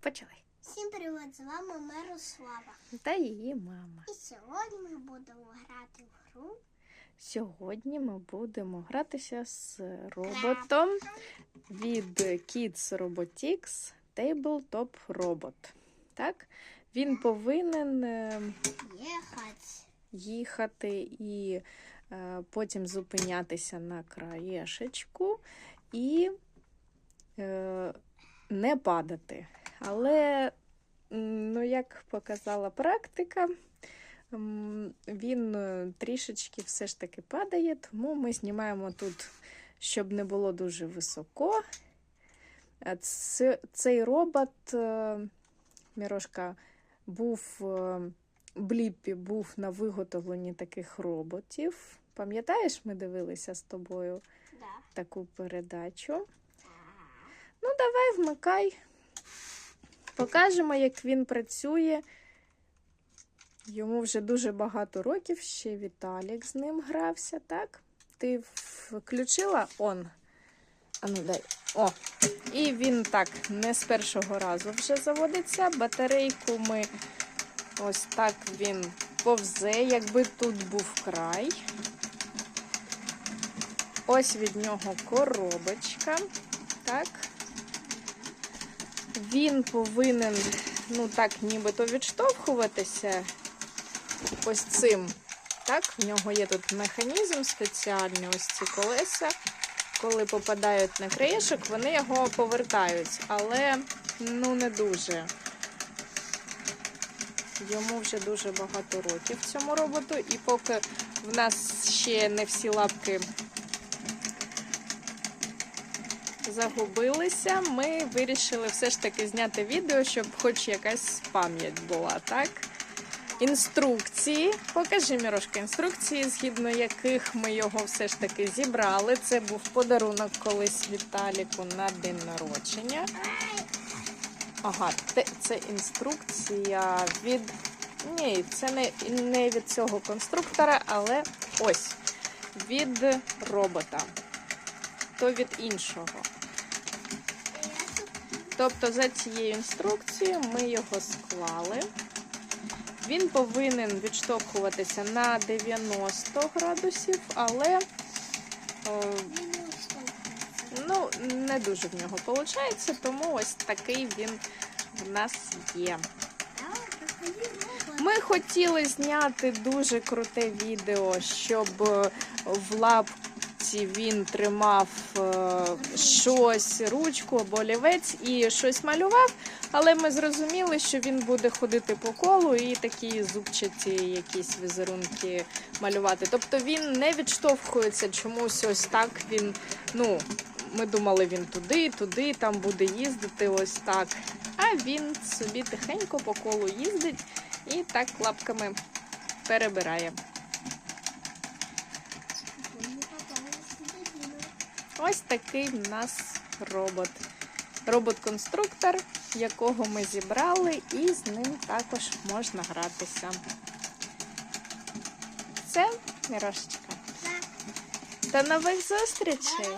Почали. Всім привіт, з вами Мирослава. Та її мама. І сьогодні ми будемо грати в гру. Сьогодні ми будемо гратися з роботом від Kids Robotics Tabletop Robot. Так? Він повинен е, Їхати. їхати і е, потім зупинятися на краєшечку і е, не падати. Але, ну, як показала практика, він е, трішечки все ж таки падає, тому ми знімаємо тут, щоб не було дуже високо. Цей робот, е, Мірошка, був е, Бліппі був на виготовленні таких роботів. Пам'ятаєш, ми дивилися з тобою Да. таку передачу? Ну, давай вмикай. Покажемо, як він працює. Йому вже дуже багато років, ще Віталік з ним грався, так? Ти включила он. А ну дай. О! І він так не з першого разу вже заводиться. Батарейку ми ось так він повзе, якби тут був край. Ось від нього коробочка. Так. Він повинен, ну так, нібито відштовхуватися ось цим. Так, в нього є тут механізм спеціальний, ось ці колеса. Коли попадають на краєшок, вони його повертають, але ну не дуже. Йому вже дуже багато років цьому роботу, і поки в нас ще не всі лапки загубилися, ми вирішили все ж таки зняти відео, щоб хоч якась пам'ять була, так? Інструкції. Покажи, Мірошка, інструкції, згідно яких ми його все ж таки зібрали. Це був подарунок колись Віталіку на день народження. Ага, це інструкція від. Ні, це не, не від цього конструктора, але ось від робота. То від іншого. Тобто за цією інструкцією ми його склали. Він повинен відштовхуватися на 90 градусів, але о, ну, не дуже в нього виходить, тому ось такий він в нас є. Ми хотіли зняти дуже круте відео, щоб е, в лапці він тримав е, щось, ручку або олівець і щось малював. Але ми зрозуміли, що він буде ходити по колу і такі зубчаті якісь візерунки малювати. Тобто він не відштовхується чомусь ось так. Він, ну, ми думали, він туди, туди, там буде їздити ось так. А він собі тихенько по колу їздить і так лапками перебирає. Він не попався дитину. Ось такий в нас робот. Робот-конструктор, якого ми зібрали, і з ним також можна гратися. Це Мірошечка. До нових зустрічей!